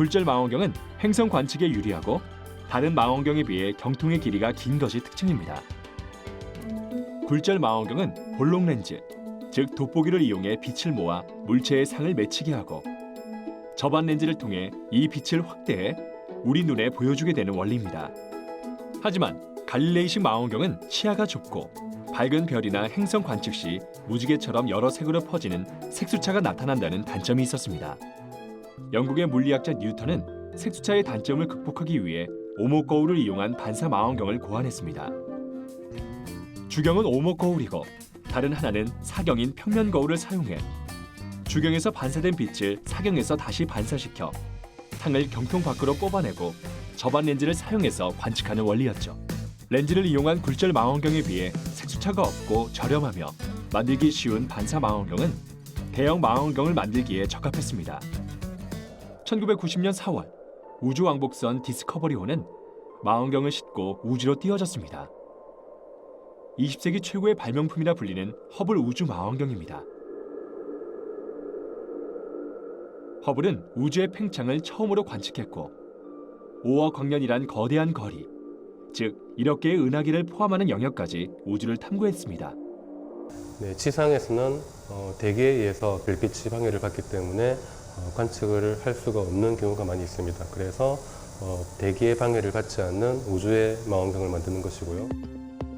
굴절 망원경은 행성 관측에 유리하고 다른 망원경에 비해 경통의 길이가 긴 것이 특징입니다. 굴절 망원경은 볼록 렌즈, 즉 돋보기를 이용해 빛을 모아 물체의 상을 맺히게 하고 접안 렌즈를 통해 이 빛을 확대해 우리 눈에 보여주게 되는 원리입니다. 하지만 갈릴레이식 망원경은 시야가 좁고 밝은 별이나 행성 관측 시 무지개처럼 여러 색으로 퍼지는 색수차가 나타난다는 단점이 있었습니다. 영국의 물리학자 뉴턴은 색수차의 단점을 극복하기 위해 오목 거울을 이용한 반사 망원경을 고안했습니다. 주경은 오목 거울이고 다른 하나는 사경인 평면 거울을 사용해 주경에서 반사된 빛을 사경에서 다시 반사시켜 상을 경통 밖으로 뽑아내고 접안 렌즈를 사용해서 관측하는 원리였죠. 렌즈를 이용한 굴절 망원경에 비해 색수차가 없고 저렴하며 만들기 쉬운 반사 망원경은 대형 망원경을 만들기에 적합했습니다. 1990년 4월 우주 왕복선 디스커버리호는 망원경을 싣고 우주로 띄워졌습니다. 20세기 최고의 발명품이라 불리는 허블 우주 망원경입니다. 허블은 우주의 팽창을 처음으로 관측했고 5억 광년이란 거대한 거리, 즉 1억 개의 은하계를 포함하는 영역까지 우주를 탐구했습니다. 네, 지상에서는 어, 대기에 의해서 별빛이 방해를 받기 때문에 어, 관측을 할 수가 없는 경우가 많이 있습니다. 그래서 어, 대기의 방해를 받지 않는 우주의 망원경을 만드는 것이고요.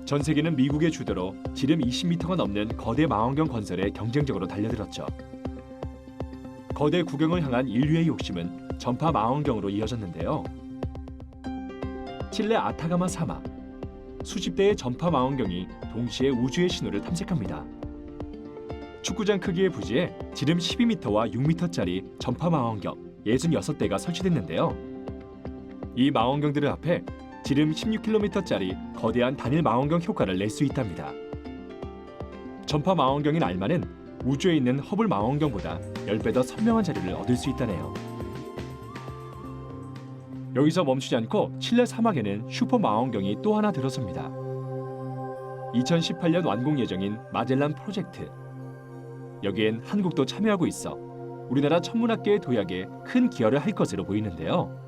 전 세계는 미국의 주도로 지름 20m가 넘는 거대 망원경 건설에 경쟁적으로 달려들었죠. 거대 구경을 향한 인류의 욕심은 전파 망원경으로 이어졌는데요. 칠레 아타가마 사막 수십 대의 전파 망원경이 동시에 우주의 신호를 탐색합니다. 축구장 크기의 부지에 지름 12m와 6m짜리 전파 망원경 66대가 설치됐는데요. 이 망원경들을 합해 지름 16km짜리 거대한 단일 망원경 효과를 낼 수 있답니다. 전파 망원경인 알마는 우주에 있는 허블 망원경보다 10배 더 선명한 자료를 얻을 수 있다네요. 여기서 멈추지 않고 칠레 사막에는 슈퍼 망원경이 또 하나 들어섭니다. 2018년 완공 예정인 마젤란 프로젝트. 여기엔 한국도 참여하고 있어 우리나라 천문학계의 도약에 큰 기여를 할 것으로 보이는데요.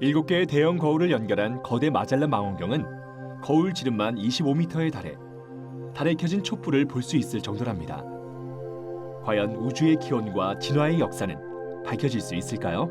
일곱 개의 대형 거울을 연결한 거대 마젤란 망원경은 거울 지름만 25m에 달해 달에 켜진 촛불을 볼 수 있을 정도랍니다. 과연 우주의 기원과 진화의 역사는 밝혀질 수 있을까요?